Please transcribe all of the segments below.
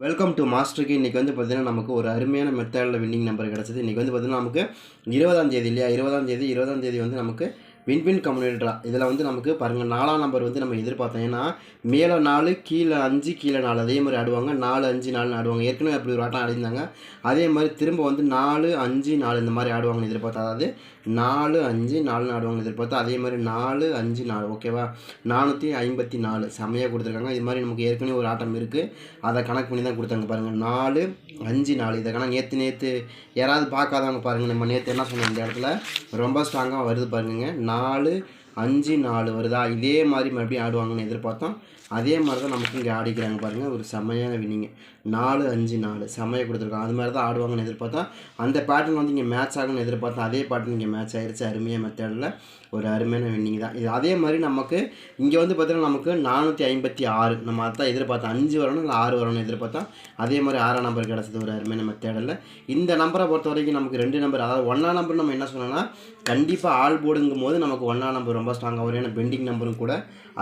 Welcome to மாஸ்டருக்கு இன்றைக்கி வந்து பார்த்தீங்கன்னா நமக்கு ஒரு அருமையான மெத்தடில் வின்னிங் நம்பர் கிடச்சிது. இன்றைக்கி வந்து பார்த்திங்கன்னா நமக்கு இருபதாம் தேதி இல்லையா? இருபதாம் தேதி இருபதாம் தேதி வந்து நமக்கு வின் வின் இதில் வந்து நமக்கு பாருங்கள் நாலாம் நம்பர் வந்து நம்ம எதிர்பார்த்தோம். ஏன்னா மேலே நாலு கீழே அஞ்சு கீழே நாலு. அதே மாதிரி ஆடுவாங்க. நாலு அஞ்சு நாலு ஆடுவாங்க. ஏற்கனவே அப்படி ஒரு ஆட்டம் ஆடிருந்தாங்க அதே மாதிரி திரும்ப வந்து நாலு அஞ்சு நாலு இந்த மாதிரி ஆடுவாங்கன்னு எதிர்பார்த்தா அதாவது நாலு அஞ்சு நாலு ஆடுவாங்கன்னு எதிர்பார்த்தா அதே மாதிரி நாலு அஞ்சு நாலு. ஓகேவா? நானூற்றி ஐம்பத்தி நாலு. செம்மையாக கொடுத்துருக்காங்க. இது மாதிரி நமக்கு ஏற்கனவே ஒரு ஆட்டம் இருக்குது அதை கணக்கு பண்ணி தான் கொடுத்தாங்க பாருங்கள் நாலு அஞ்சு நாலு. இதை கணக்கு நேற்று நேற்று யாராவது பார்க்காதவங்க பாருங்கள் நம்ம நேற்று என்ன சொன்னோம் இந்த இடத்துல? ரொம்ப ஸ்ட்ராங்காக வருது பாருங்க நாலு நாலு அஞ்சு நாலு வருதா? இதே மாதிரி மறுபடியும் ஆடுவாங்கன்னு எதிர்பார்த்தோம். அதே மாதிரி தான் நமக்கு இங்கே ஆடிக்கிறாங்க பாருங்கள் ஒரு செம்மையான வினிங்க நாலு அஞ்சு நாலு. செம்மையை கொடுத்துருக்காங்க. அது மாதிரி தான் ஆடுவாங்கன்னு எதிர்பார்த்தா அந்த பேட்டர்ன் வந்து இங்கே மேட்ச் ஆகும்னு எதிர்பார்த்தா அதே பேட்டர்ன் இங்கே மேட்ச் ஆகிருச்சு அருமையாக மெத்தடில் ஒரு அருமையான வின்னிங் தான். இது அதே மாதிரி நமக்கு இங்கே வந்து பார்த்தீங்கன்னா நமக்கு நானூற்றி ஐம்பத்தி ஆறு. நம்ம அதான் எதிர்பார்த்தோம் அஞ்சு வரணும் இல்லை ஆறு வரணும்னு எதிர்பார்த்தோம் அதே மாதிரி ஆறாம் நம்பர் கிடச்சது ஒரு அருமையான மெத்தடில் இந்த நம்பரை பொறுத்த வரைக்கும் நமக்கு ரெண்டு நம்பர் அதாவது ஒன்றாம் நம்பர் நம்ம என்ன சொன்னோம்னா கண்டிப்பாக ஆள் போடுங்கும் போது நமக்கு ஒன்றாம் நம்பர் ரொம்ப ஸ்ட்ராங்காக வரும் ஏன்னா பெண்டிங் நம்பரும் கூட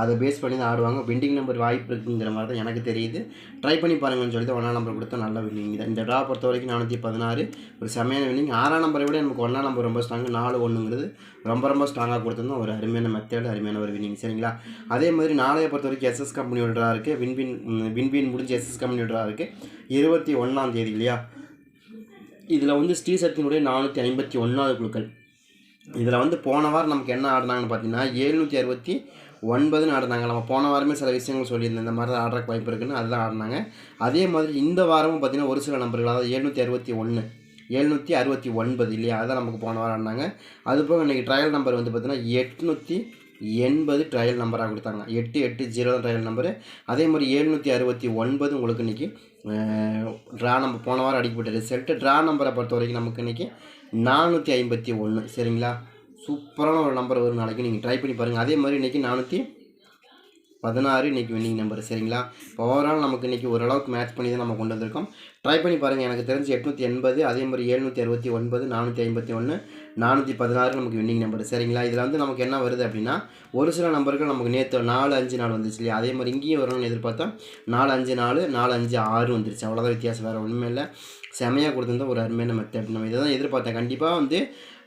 அதை பேஸ் பண்ணி தான் ஆடுவாங்க. பெண்டிங் நம்பர் வாய்ப்பு இருக்குங்கிற மாதிரி தான் எனக்கு தெரியுது. ட்ரை பண்ணி பாருங்கன்னு சொல்லி ஒன்றாம் நம்பர் கொடுத்தா நல்ல வின்னிங் தான். இந்த ட்ரா பொறுத்த வரைக்கும் நானூற்றி பதினாறு. ஒரு செமையான வின்னிங் ஆறாம் நம்பரை விட நமக்கு ஒன்றாம் நம்பர் ரொம்ப ஸ்ட்ராங் நாலு ஒன்றுங்கிறது ரொம்ப ரொம்ப ஸ்ட்ராங்காக கொடுத்துருந்தோம் ஒரு அருமையான மெத்தேடு அருமையான ஒரு வினிங் சரிங்களா? அதே மாதிரி நாளைய பொறுத்த வரைக்கும் எஸ்எஸ் கம்பெனி ட்ரா இருக்குது வின்வின் வின்வின் முடிஞ்சு எஸ்எஸ் கம்பெனி ட்ரா இருக்குது இருபத்தி ஒன்றாம் தேதி இல்லையா? இதில் வந்து ஸ்ரீசக்தியினுடைய நானூற்றி ஐம்பத்தி ஒன்றாவது குழுக்கள். இதில் வந்து போன வாரம் நமக்கு என்ன ஆடினாங்கன்னு பார்த்தீங்கன்னா எழுநூற்றி அறுபத்தி ஒன்பதுன்னு ஆடினாங்க. நம்ம போன வாரமே சில விஷயங்கள் சொல்லியிருந்தோம் இந்த மாதிரி தான் ஆடுறக்கு வாய்ப்பு இருக்குன்னு அதுதான் ஆடினாங்க. அதே மாதிரி இந்த வாரமும் பார்த்தீங்கன்னா ஒரு சில நம்பர்கள் அதாவது எழுநூற்றி அறுபத்தி ஒன்று எழுநூற்றி அறுபத்தி ஒன்பது இல்லையா? அதான் நமக்கு போன வாரம் ஆடினாங்க அது போக இன்றைக்கி ட்ரையல் நம்பர் வந்து பார்த்தீங்கன்னா எட்நூற்றி எண்பது ட்ரையல் நம்பராக கொடுத்தாங்க. எட்டு எட்டு ஜீரோ தான் ட்ரையல் நம்பரு அதே மாதிரி எழுநூற்றி அறுபத்தி ஒன்பது உங்களுக்கு இன்றைக்கி ட்ரா நம்பர் போன வாரம் அடிக்கப்பட்ட ரிசல்ட்டு ட்ரா நம்பரை பொறுத்த வரைக்கும் நமக்கு இன்றைக்கி நானூற்றி ஐம்பத்தி ஒன்று சரிங்களா? சூப்பரான ஒரு நம்பர் ஒரு நாளைக்கு நீங்கள் ட்ரை பண்ணி பாருங்கள் அதே மாதிரி இன்றைக்கி நானூற்றி பதினாறு இன்றைக்கி வின்னிங் நம்பர் சரிங்களா? இப்போ ஓவரால் நமக்கு இன்றைக்கி ஓரளவுக்கு மேட்ச் பண்ணி தான் நம்ம கொண்டு வந்திருக்கோம். ட்ரை பண்ணி பாருங்கள் எனக்கு தெரிஞ்சு எட்நூற்றி எண்பது அதே மாதிரி எழுநூற்றி அறுபத்தி ஒன்பது நானூற்றி ஐம்பத்தி ஒன்று நானூற்றி பதினாறு நமக்கு வின்னிங் நம்பர் சரிங்களா? இதில் வந்து நமக்கு என்ன வருது அப்படின்னா ஒரு சில நம்பர்கள் நமக்கு நேற்று நாலு அஞ்சு நாள் வந்துச்சு இல்லையா? அதே மாதிரி இங்கேயும் வரணும்னு எதிர்பார்த்தா நாலு அஞ்சு நாலு நாலு அஞ்சு ஆறு வந்துருச்சு. அவ்வளோதான் வித்தியாசம் வேறு ஒன்றுமே இல்லை. செமையாக கொடுத்துருந்தா ஒரு அருமையான மெத்தட் நம்ம இதை தான் எதிர்பார்த்தேன். கண்டிப்பாக வந்து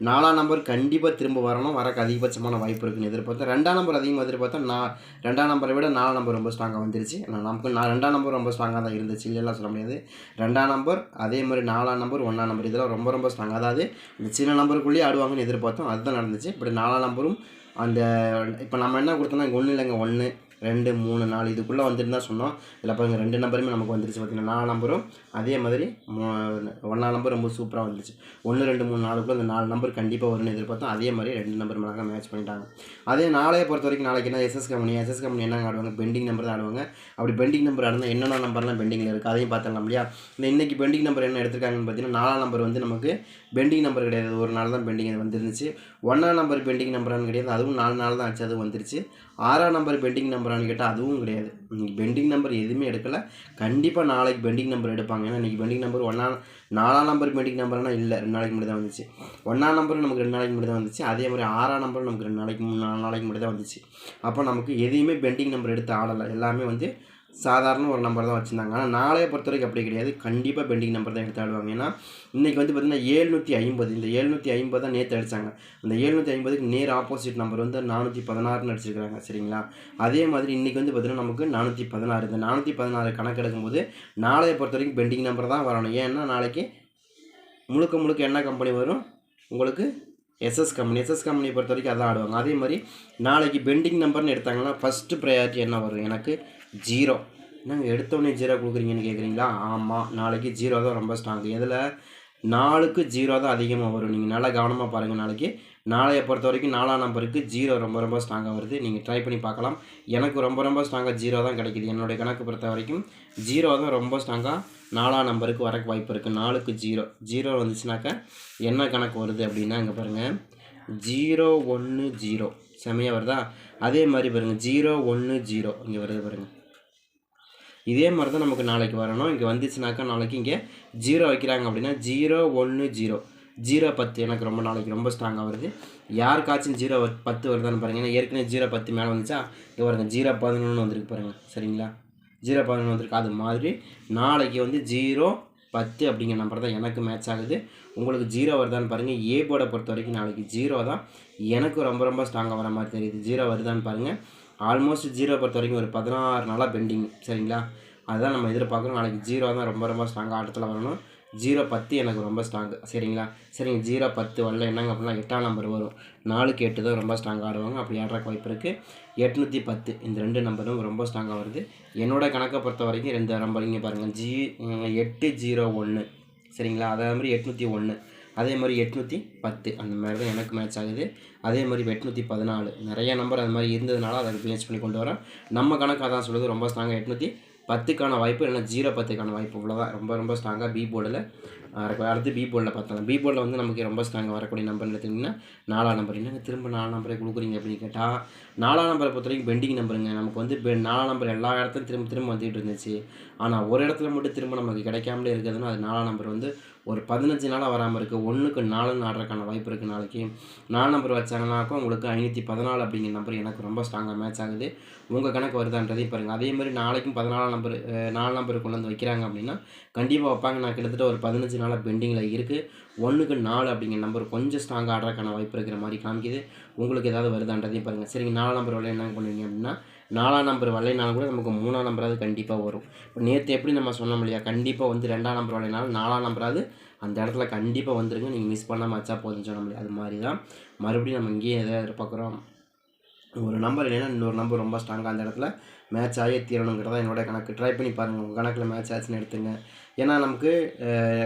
நாலாம் நம்பர் கண்டிப்பாக திரும்ப வரணும். வரக்கு அதிகபட்சமான வாய்ப்பு இருக்குன்னு எதிர்பார்த்தேன். ரெண்டாம் நம்பர் அதிகமாக எதிர்பார்த்தா நான் ரெண்டாம் நம்பரை விட நாலாம் நம்பர் ரொம்ப ஸ்ட்ராங்காக வந்துருச்சு. நமக்கு நான் ரெண்டாம் நம்பர் ரொம்ப ஸ்ட்ராங்காக தான் இருந்துச்சு. இல்லைலாம் சொல்ல முடியாது. ரெண்டாம் நம்பர் அதே மாதிரி நாலாம் நம்பர் ஒன்றாம் நம்பர் இதெல்லாம் ரொம்ப ரொம்ப ஸ்ட்ராங் அதாவது இந்த சின்ன நம்பருக்குள்ளேயே ஆடுவாங்கன்னு எதிர்பார்த்தோம். அதுதான் நடந்துச்சு. இப்படி நாலாம் நம்பரும் அந்த இப்போ நம்ம என்ன கொடுத்தோம்னா இங்கே ஒன்று இல்லைங்க. ஒன்று ரெண்டு மூணு நாலு இதுக்குள்ளே வந்துருந்தா சொன்னோம். இதில் பாருங்கள் ரெண்டு நம்பருமே நமக்கு வந்துருச்சு பார்த்தீங்கன்னா நாலு நம்பரும் அதே மாதிரி ஒன்றாம் நம்பர் ரொம்ப சூப்பராக வந்துருச்சு. ஒன்று ரெண்டு மூணு நாலுக்குள்ளே அந்த நாலு நம்பர் கண்டிப்பாக வரும்னு எதிர்பார்த்தோம். அதே மாதிரி ரெண்டு நம்பர் மேலே மேட்ச் பண்ணிட்டாங்க. அதே நாளைய பொறுத்த வரைக்கும் நாளைக்கு என்ன எஸ்எஸ் கம்பெனி எஸ்எஸ் கம்பெனி என்ன ஆடுவாங்க? பெண்டிங் நம்பர் தான் ஆடுவாங்க. அப்படி பெண்டிங் நம்பர் ஆடுனா என்னென்ன நம்பர்லாம் பெண்டிங்கில் இருக்குது அதையும் பார்த்துடலாம் இல்லையா? இந்த இன்றைக்கி பெண்டிங் நம்பர் என்ன எடுத்திருக்காங்கன்னு பார்த்தீங்கன்னா நாலாம் நம்பர் வந்து நமக்கு பெண்டிங் நம்பர் கிடையாது. ஒரு நாள் தான் பெண்டிங் அது வந்துருந்துச்சு. ஒன்றாம் நம்பர் பெண்டிங் நம்பரானு கிடையாது. அதுவும் நாலு நாள் தான் ஆச்சு அது வந்துருச்சு. ஆறாம் நம்பர் பெண்டிங் நம்பரானு கேட்டால் அதுவும் கிடையாது. இன்றைக்கி பெண்டிங் நம்பர் எதுவுமே எடுக்கலை. கண்டிப்பாக நாளைக்கு பெண்டிங் நம்பர் எடுப்பாங்க. ஏன்னா இன்றைக்கி பெண்டிங் நம்பர் ஒன்றாம் நாலாம் நம்பர் பெண்டிங் நம்பர்னால் இல்லை. ரெண்டு நாளைக்கு முன்னாடி தான் வந்துச்சு. ஒன்றாம் நம்பர் நமக்கு ரெண்டு நாளைக்கு முன்னாடி தான் வந்துச்சு. அதே மாதிரி ஆறாம் நம்பர் நமக்கு ரெண்டு நாளைக்கு மூணு நாலு நாளைக்கு முன்னாடி தான் வந்துச்சு. அப்போ நமக்கு எதையுமே பெண்டிங் நம்பர் எடுத்து ஆடலை. எல்லாமே வந்து சாதாரண ஒரு நம்பர் தான் வச்சுருந்தாங்க. ஆனால் நாளைய பொறுத்த வரைக்கும் அப்படி கிடையாது. கண்டிப்பாக பெண்டிங் நம்பர் தான் எடுத்து ஆடுவாங்க. ஏன்னா இன்றைக்கி வந்து பார்த்திங்கன்னா ஏழ்நூற்றி ஐம்பது. இந்த ஏழ்நூற்றி ஐம்பது தான் நேற்று அடித்தாங்க அந்த ஏழ்நூற்றி ஐம்பதுக்கு நேர் ஆப்போசிட் நம்பர் வந்து நானூற்றி பதினாறுன்னு அடிச்சிருக்காங்க சரிங்களா? அதே மாதிரி இன்றைக்கி வந்து பார்த்திங்கன்னா நமக்கு நானூற்றி பதினாறு. இந்த நானூற்றி பதினாறு கணக்கெடுக்கும்போது நாளைய பொறுத்த வரைக்கும் பெண்டிங் நம்பர் தான் வரணும். ஏன்னா நாளைக்கு முழுக்க முழுக்க என்ன கம்பெனி வரும்? உங்களுக்கு எஸ்எஸ் கம்பெனி எஸ்எஸ் கம்பெனியை பொறுத்த வரைக்கும் அதான் ஆடுவாங்க. அதே மாதிரி நாளைக்கு பெண்டிங் நம்பர்னு எடுத்தாங்கன்னா ஃபஸ்ட்டு ப்ரையாரிட்டி என்ன வரும்? எனக்கு ஜீரோ. என்னங்க எடுத்தோடனே ஜீரோ கொடுக்குறீங்கன்னு கேட்குறீங்களா ஆமாம் நாளைக்கு ஜீரோ தான் ரொம்ப ஸ்ட்ராங் இதில் நாலுக்கு ஜீரோ தான் அதிகமாக வரும். நீங்கள் நல்லா கவனமாக பாருங்கள் நாளைக்கு. நாளையை பொறுத்த வரைக்கும் நாலாம் நம்பருக்கு ஜீரோ ரொம்ப ரொம்ப ஸ்ட்ராங்காக வருது. நீங்கள் ட்ரை பண்ணி பார்க்கலாம். எனக்கு ரொம்ப ரொம்ப ஸ்ட்ராங்காக ஜீரோ தான் கிடைக்குது. என்னுடைய கணக்கு பொறுத்த வரைக்கும் ஜீரோ தான் ரொம்ப ஸ்ட்ராங்காக நாலாம் நம்பருக்கு வரக்கு வாய்ப்பு இருக்குது நாலுக்கு ஜீரோ. ஜீரோ வந்துச்சுனாக்கா என்ன கணக்கு வருது அப்படின்னா இங்கே பாருங்கள் ஜீரோ ஒன்று ஜீரோ. செமையாக வருதா? அதே மாதிரி பாருங்கள் ஜீரோ ஒன்று ஜீரோ. இங்கே வருது பாருங்கள் இதே மாதிரி தான் நமக்கு நாளைக்கு வரணும். இங்கே வந்துச்சுனாக்கா நாளைக்கு இங்கே ஜீரோ வைக்கிறாங்க அப்படின்னா ஜீரோ ஒன்று ஜீரோ. ஜீரோ பத்து எனக்கு ரொம்ப நாளைக்கு ரொம்ப ஸ்ட்ராங்காக வருது. யாருக்காச்சும் ஜீரோ பத்து வருதான்னு பாருங்கள் ஏன்னா ஏற்கனவே ஜீரோ பத்து மேலே வந்துச்சா? இங்கே பாருங்கள் ஜீரோ பதினொன்று வந்திருக்கு பாருங்கள் சரிங்களா? ஜீரோ பதினொன்று வந்திருக்கு. அது மாதிரி நாளைக்கு வந்து ஜீரோ பத்து அப்படிங்கிற நம்பர் தான் எனக்கு மேட்ச் ஆகுது. உங்களுக்கு ஜீரோ வருதான்னு பாருங்கள் ஏ போர்டை பொறுத்த வரைக்கும் நாளைக்கு ஜீரோ தான். எனக்கு ரொம்ப ரொம்ப ஸ்ட்ராங்காக வர மாதிரி தெரியுது. ஜீரோ வருதான்னு பாருங்கள் ஆல்மோஸ்ட் ஜீரோ பொறுத்த வரைக்கும் ஒரு பதினாறு நாளாக பெண்டிங் சரிங்களா? அதுதான் நம்ம எதிர்பார்க்குறோம். நாளைக்கு ஜீரோ தான் ரொம்ப ரொம்ப ஸ்ட்ராங்காக ஆட்டத்தில் வரணும். ஜீரோ பத்து எனக்கு ரொம்ப ஸ்ட்ராங்கு சரிங்களா? சரிங்க ஜீரோ பத்து வரல என்னங்க அப்படின்னா எட்டாம் நம்பர் வரும். நாலுக்கு எட்டு தான் ரொம்ப ஸ்ட்ராங்காக ஆடுவாங்க. அப்படி ஆடுறக்கு வாய்ப்பு இருக்குது எட்நூற்றி பத்து இந்த ரெண்டு நம்பரும் ரொம்ப ஸ்ட்ராங்காக வருது. என்னோட கணக்கை பொறுத்த வரைக்கும் ரெண்டு நம்பர் இங்கே பாருங்கள் ஜி எட்டு ஜீரோ ஒன்று சரிங்களா? அதே மாதிரி எட்நூற்றி ஒன்று அதே மாதிரி எட்நூற்றி பத்து அந்த மாதிரி தான் எனக்கு மேட்ச் ஆகுது. அதே மாதிரி எட்நூற்றி பதினாலு. நிறைய நம்பர் அது மாதிரி இருந்ததுனால அதை மேட்ச் பண்ணி கொண்டு வரேன். நம்ம கணக்காக தான் சொல்லுது ரொம்ப ஸ்ட்ராங்காக எட்நூற்றி பத்துக்கான வாய்ப்பு இல்லைன்னா ஜீரோ பத்துக்கான வாய்ப்பு. இவ்வளோதான் ரொம்ப ரொம்ப ஸ்ட்ராங்காக பி போர்டில் அடுத்து பி போர்டில் பார்த்தோம். பி போர்டில் வந்து நமக்கு ரொம்ப ஸ்ட்ராங்காக வரக்கூடிய நம்பர் எடுத்திங்கன்னா நாலாம் நம்பர் என்னங்க திரும்ப நாலு நம்பரை கொடுக்குறீங்க அப்படின்னு கேட்டால் நாலாம் நம்பரை பொறுத்த வரைக்கும் பெண்டிங் நம்பருங்க நமக்கு வந்து பெ- நாலாம் நம்பர் எல்லா இடத்துலையும் திரும்ப திரும்ப வந்துகிட்டு இருந்துச்சு. ஆனால் ஒரு இடத்துல மட்டும் திரும்ப நமக்கு கிடைக்காமலே இருக்குதுன்னா அது நாலாம் நம்பர் வந்து ஒரு பதினஞ்சு நாளாக வராமல் இருக்குது ஒன்றுக்கு நாலுன்னு ஆடுறதுக்கான வாய்ப்பு இருக்குது நாளைக்கு. நாலு நம்பர் வச்சாங்கன்னாக்கா உங்களுக்கு ஐநூற்றி பதினாலு அப்படிங்கிற நம்பர் எனக்கு ரொம்ப ஸ்ட்ராங்காக மேட்ச் ஆகுது. உங்கள் கணக்கு வருதான்றதையும் பாருங்கள் அதே மாதிரி நாளைக்கும் பதினாலாம் நம்பர் நாலு நம்பர் கொண்டு வந்து வைக்கிறாங்க அப்படின்னா கண்டிப்பாக வைப்பாங்க. நான் கிட்டத்தட்ட ஒரு பதினஞ்சு நாளாக பெண்டிங்கில் இருக்குது ஒன்றுக்கு நாலு அப்படிங்கிற நம்பர் கொஞ்சம் ஸ்ட்ராங்காக ஆடுறதுக்கான வாய்ப்பு இருக்கிற மாதிரி காமிக்குது. உங்களுக்கு ஏதாவது வருதான்றதையும் பாருங்கள் சரிங்க நாலு நம்பர் வரல என்ன பண்ணுவீங்க அப்படின்னா நாலாம் நம்பர் வலைனாலும் கூட நமக்கு மூணாம் நம்பராது கண்டிப்பாக வரும். இப்போ நேற்று எப்படி நம்ம சொன்னோம் இல்லையா? கண்டிப்பாக வந்து ரெண்டாம் நம்பர் வலைனாலும் நாலாம் நம்பராது அந்த இடத்துல கண்டிப்பாக வந்துருங்க. நீங்கள் மிஸ் பண்ணாமல் வச்சா போதும்னு சொன்ன முடியாது அது மாதிரி தான் மறுபடியும் நம்ம இங்கேயே எதாவது எதிர்பார்க்குறோம் ஒரு நம்பர் இல்லைன்னா இன்னொரு நம்பர் ரொம்ப ஸ்ட்ராங்காக அந்த இடத்துல மேட்ச் ஆகி தீரணுங்கிறதா என்னோட கணக்கு. ட்ரை பண்ணி பாருங்கள் உங்கள் கணக்கில் மேட்ச் ஆச்சுன்னு எடுத்துங்க. ஏன்னா நமக்கு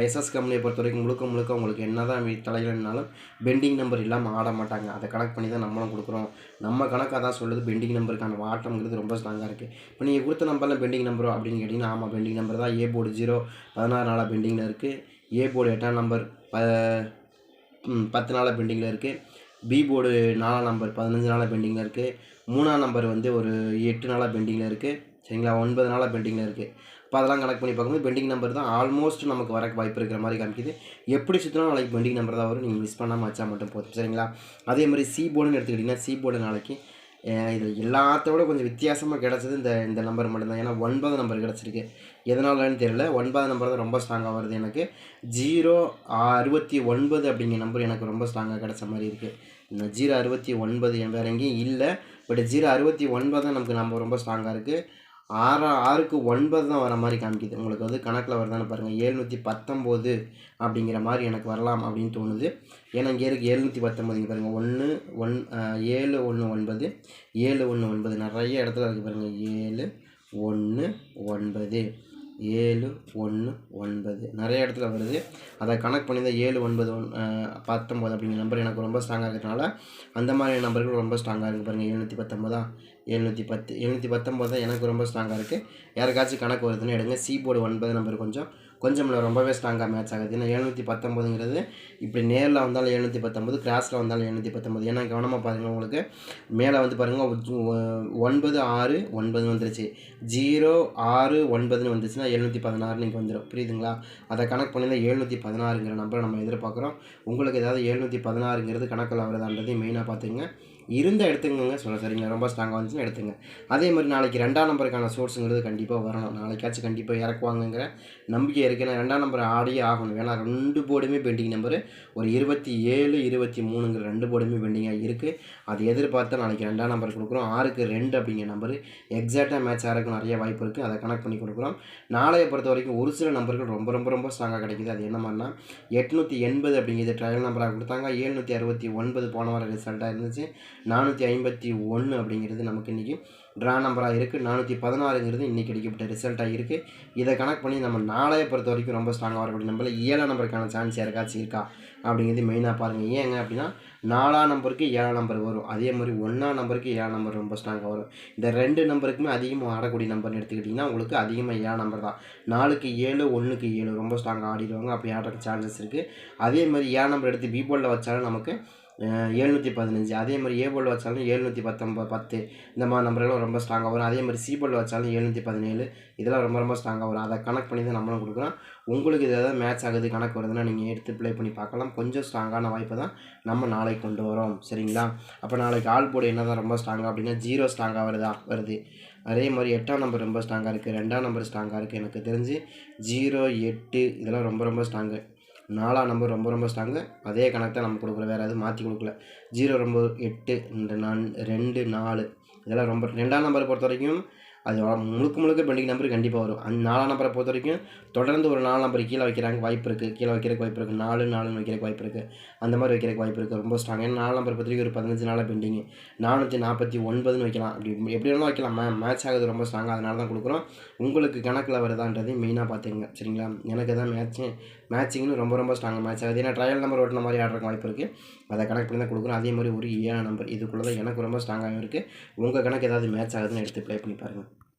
எஸ்எஸ் கம்பெனியை பொறுத்த வரைக்கும் முழுக்க முழுக்க உங்களுக்கு என்ன தான் தலைகள்னாலும் பெண்டிங் நம்பர் இல்லாமல் ஆட மாட்டாங்க. அதை கணக்கு பண்ணி தான் நம்மளும் கொடுக்குறோம். நம்ம கணக்காக தான் சொல்லுது. பெண்டிங் நம்பருக்கான ஆட்டம்ங்கிறது ரொம்ப ஸ்ட்ராங்காக இருக்குது இப்போ நீங்கள் கொடுத்த நம்பரில் பெண்டிங் நம்பரோ அப்படின்னு கேட்டிங்கன்னா ஆமாம் பெண்டிங் நம்பர் தான். ஏ போர்டு ஜீரோ பதினாறு நாளாக பெண்டிங்கில் இருக்குது ஏ போர்டு எட்டாம் நம்பர் ப பத்து நாளாக பெண்டிங்கில் இருக்குது பி போர்டு நாலாம் நம்பர் பதினஞ்சு நாளாக பெண்டிங்கில் இருக்குது மூணாம் நம்பர் வந்து ஒரு எட்டு நாளாக பெண்டிங்கில் இருக்குது சரிங்களா? ஒன்பது நாளாக பெண்டிங்கில் இருக்குது இப்போ அதெல்லாம் கணக்கு பண்ணி பார்க்கும்போது பெண்டிங் நம்பர் தான் ஆல்மோஸ்ட் நமக்கு வர வாய்ப்பு இருக்கிற மாதிரி காமிக்குது. எப்படி சுற்றினா நாளைக்கு பெண்டிங் நம்பர் தான் வரும். நீங்கள் மிஸ் பண்ணாமல் வச்சா மட்டும் போதும். சரிங்களா? அதே மாதிரி சி போர்டுன்னு எடுத்துக்கிட்டிங்கன்னா சி போர்டு நாளைக்கு இது எல்லாத்தோட கொஞ்சம் வித்தியாசமாக கிடச்சது இந்த இந்த நம்பர் மட்டும்தான். ஏன்னா ஒன்பது நம்பர் கிடச்சிருக்கு. எதனாலன்னு தெரியல. ஒன்பது நம்பர் தான் ரொம்ப ஸ்ட்ராங்காக வருது எனக்கு. ஜீரோ அறுபத்தி ஒன்பது அப்படிங்கிற நம்பர் எனக்கு ரொம்ப ஸ்ட்ராங்காக கிடச்ச மாதிரி இருக்குது இந்த ஜீரோ அறுபத்தி ஒன்பது வேறு எங்கேயும் இல்லை. பட் ஜீரோ அறுபத்தி ஒன்பது தான் நமக்கு நம்ம ரொம்ப ஸ்ட்ராங்காக இருக்குது ஆறா ஆறுக்கு ஒன்பது தான் வர மாதிரி காமிக்குது. உங்களுக்கு வந்து கணக்கில் வருதான்னு பாருங்கள் ஏழ்நூற்றி பத்தொம்போது அப்படிங்கிற மாதிரி எனக்கு வரலாம் அப்படின்னு தோணுது. ஏன்னா இங்கே இருக்குது எழுநூற்றி பத்தொம்போது. இங்கே பாருங்கள் ஒன்று ஒன் ஏழு ஒன்று ஒன்பது. ஏழு ஒன்று ஒன்பது. நிறைய இடத்துல இருக்குது பாருங்கள் ஏழு ஒன்று ஒன்பது. ஏழு ஒன்று ஒன்பது. நிறைய இடத்துல வருது. அதை கணக்கு பண்ணி தான் ஏழு ஒன்பது ஒன் பத்தொம்போது அப்படிங்கிற நம்பர் எனக்கு ரொம்ப ஸ்ட்ராங்காக இருக்கிறதுனால அந்த மாதிரி நம்பர்கள் ரொம்ப ஸ்ட்ராங்காக இருக்குது பாருங்கள் எழுநூற்றி பத்தொம்போதா எழுநூற்றி பத்து எழுநூற்றி பத்தொம்போது தான் எனக்கு ரொம்ப ஸ்ட்ராங்காக இருக்குது யாருக்காச்சும் கணக்கு வருதுன்னு எடுங்க. சி போர்டு ஒன்பது நம்பர் கொஞ்சம். கொஞ்சம் ரொம்பவே ஸ்ட்ராங்காக மேட்ச் ஆகுது. ஏன்னா எழுநூற்றி பத்தொம்போதுங்கிறது இப்படி நேரில் வந்தாலும் எழுநூற்றி பத்தொம்போது கிராஸில் வந்தாலும் எழுநூற்றி பத்தொம்போது ஏன்னா கவனமாக பாருங்கள் உங்களுக்கு. மேலே வந்து பாருங்கள் ஒன்பது ஆறு ஒன்பது வந்துருச்சு. ஜீரோ ஆறு ஒன்பதுன்னு வந்துச்சுன்னா எழுநூற்றி பதினாறுன்னு இங்கே வந்துடும் புரியுதுங்களா? அதை கணக்கு பண்ணியிருந்தால் எழுநூற்றி பதினாறுங்கிற நம்பரை நம்ம எதிர்பார்க்குறோம். உங்களுக்கு ஏதாவது எழுநூற்றி பதினாறுங்கிறது கணக்கில் வரதான்றதையும் மெயினாக பார்த்துங்க இருந்த எடுத்துக்கங்க சொல்ல சரிங்களா? ரொம்ப ஸ்ட்ராங்காக வந்துச்சுன்னு எடுத்துங்க அதே மாதிரி நாளைக்கு ரெண்டாம் நம்பருக்கான சோர்ஸுங்கிறது கண்டிப்பாக வரணும். நாளைக்காச்சும் கண்டிப்பாக இறக்குவாங்கங்கிற நம்பிக்கை இருக்குது ரெண்டாம் நம்பர் ஆடியே ஆகணும். ஏன்னா ரெண்டு போர்டுமே பெண்டிங் நம்பரு ஒரு இருபத்தி ஏழு இருபத்தி மூணுங்கிற ரெண்டு போர்டுமே பெண்டிங்காக இருக்குது அது எதிர்பார்த்தா நாளைக்கு ரெண்டாம் நம்பர் கொடுக்குறோம். ஆறுக்கு ரெண்டு அப்படிங்கிற நம்பர் எக்ஸாக்டாக மேட்ச் ஆகிறதுக்கு நிறைய வாய்ப்பு இருக்குது அதை கனெக்ட் பண்ணி கொடுக்குறோம். நாளைய பொறுத்த வரைக்கும் ஒரு சில நம்பர்கள் ரொம்ப ரொம்ப ரொம்ப ஸ்ட்ராங்காக கிடைக்குது. அது என்ன மாதிரினா எட்நூற்றி எண்பது அப்படிங்கிறது ட்ரையல் நம்பராக கொடுத்தாங்க. ஏழ்நூற்றி அறுபத்தி ஒன்பது போன வாரம் ரிசல்ட்டாக இருந்துச்சு. நானூற்றி ஐம்பத்தி ஒன்று அப்படிங்கிறது நமக்கு இன்றைக்கி ட்ரா நம்பராக இருக்குது நானூற்றி பதினாறுங்கிறது இன்றைக்கி கிடைக்கப்பட்ட ரிசல்ட்டாக இருக்குது இதை கனெக்ட் பண்ணி நம்ம நாளைய பொறுத்த வரைக்கும் ரொம்ப ஸ்ட்ராங்காக வரக்கூடிய நம்பரில் ஏழாம் நம்பருக்கான சான்ஸ் யாருக்காச்சும் இருக்கா? அப்படிங்கிறது மெயினாக பாருங்கள் ஏங்க அப்படின்னா நாலாம் நம்பருக்கு ஏழாம் நம்பர் வரும். அதே மாதிரி ஒன்றாம் நம்பருக்கு ஏழாம் நம்பர் ரொம்ப ஸ்ட்ராங்காக வரும். இந்த ரெண்டு நம்பருக்குமே அதிகமாக ஆடக்கூடிய நம்பர்னு எடுத்துக்கிட்டிங்கன்னா உங்களுக்கு அதிகமாக ஏழாம் நம்பர் தான். நாலுக்கு ஏழு ஒன்றுக்கு ஏழு ரொம்ப ஸ்ட்ராங்காக ஆடிடுவாங்க. அப்படி ஆடுறதுக்கு சான்சஸ் இருக்குது அதே மாதிரி ஏழாம் நம்பர் எடுத்து பீபோலில் வச்சாலும் நமக்கு எழுநூற்றி பதினஞ்சு. அதே மாதிரி ஏ போர்டில் வச்சாலும் எழுநூற்றி பத்தொம்பது பத்து. இந்த மாதிரி நம்பர்களும் ரொம்ப ஸ்ட்ராங்காக வரும். அதே மாதிரி சி போர்டில் வச்சாலும் எழுநூற்றி பதினேழு. இதெல்லாம் ரொம்ப ரொம்ப ஸ்ட்ராங்காக வரும். அதை கனெக்ட் பண்ணி தான் நம்மளும் கொடுக்குறோம் உங்களுக்கு இது எதாவது மேட்ச் ஆகுது கணக்கு வருதுன்னா நீங்கள் எடுத்து ப்ளே பண்ணி பார்க்கலாம். கொஞ்சம் ஸ்ட்ராங்கான வாய்ப்பை தான் நம்ம நாளைக்கு கொண்டு வரோம். சரிங்களா? அப்போ நாளைக்கு ஆல் போர்டு என்ன தான் ரொம்ப ஸ்ட்ராங்காக அப்படின்னா ஜீரோ ஸ்ட்ராங்காக வருதா? வருது. அதே மாதிரி எட்டாம் நம்பர் ரொம்ப ஸ்ட்ராங்காக இருக்குது ரெண்டாம் நம்பர் ஸ்ட்ராங்காக இருக்குது எனக்கு தெரிஞ்சு ஜீரோ எட்டு இதெல்லாம் ரொம்ப ரொம்ப ஸ்ட்ராங்கு நாலாம் நம்பர் ரொம்ப ரொம்ப ஸ்ட்ராங்கு. அதே கணக்கு தான் நம்ம கொடுக்குறோம் வேறு எதுவும் மாற்றி கொடுக்கல. ஜீரோ ரொம்ப எட்டு இந்த நான் ரெண்டு நாலு. இதெல்லாம் ரொம்ப ரெண்டாம் நம்பரை பொறுத்த வரைக்கும் அது முழுக்க முழுக்க பெண்டிங் நம்பர் கண்டிப்பாக வரும். அந்த நாலாம் நம்பரை பொறுத்த வரைக்கும் தொடர்ந்து ஒரு நாலு நம்பர் கீழே வைக்கிறாங்க வாய்ப்பு இருக்குது கீழே வைக்கிறதுக்கு வாய்ப்பு இருக்குது நாலு நாலுன்னு வைக்கிறதுக்கு வாய்ப்பு இருக்குது அந்த மாதிரி வைக்கிறக்கு வாய்ப்பு இருக்குது ரொம்ப ஸ்ட்ராங் ஏன்னா நாலு நம்பர் பொறுத்த வரைக்கும் ஒரு பதினஞ்சு நாளாக பெண்டிங் நானூற்றி நாற்பத்தி ஒன்பதுன்னு வைக்கலாம். அப்படி எப்படி வேணாலும் வைக்கலாம். மே மேட்ச் ஆகுது ரொம்ப ஸ்ட்ராங்காக அதனால தான் கொடுக்குறோம். உங்களுக்கு கணக்கில் வருதான்றது மெயினாக பார்த்துங்க சரிங்களா? எனக்கு தான் மேட்ச்சு மேட்சிங்னு ரொம்ப ரொம்ப ஸ்ட்ராங் மேட்ச் ஆகுது ஏன்னா ட்ரையல் நம்பர் ஓட்டின மாதிரி ஆடுற வாய்ப்பு இருக்குது அதை கணக்கு பண்ணி தான் கொடுக்குறோம் அதே மாதிரி ஒரு ஏழு நம்பர் இதுக்குள்ளே தான் எனக்கு ரொம்ப ஸ்ட்ராங்காகவும் இருக்குது உங்கள் கணக்கு ஏதாவது மேட்ச் ஆகுதுன்னு எடுத்து ப்ளே பண்ணி பாருங்கள்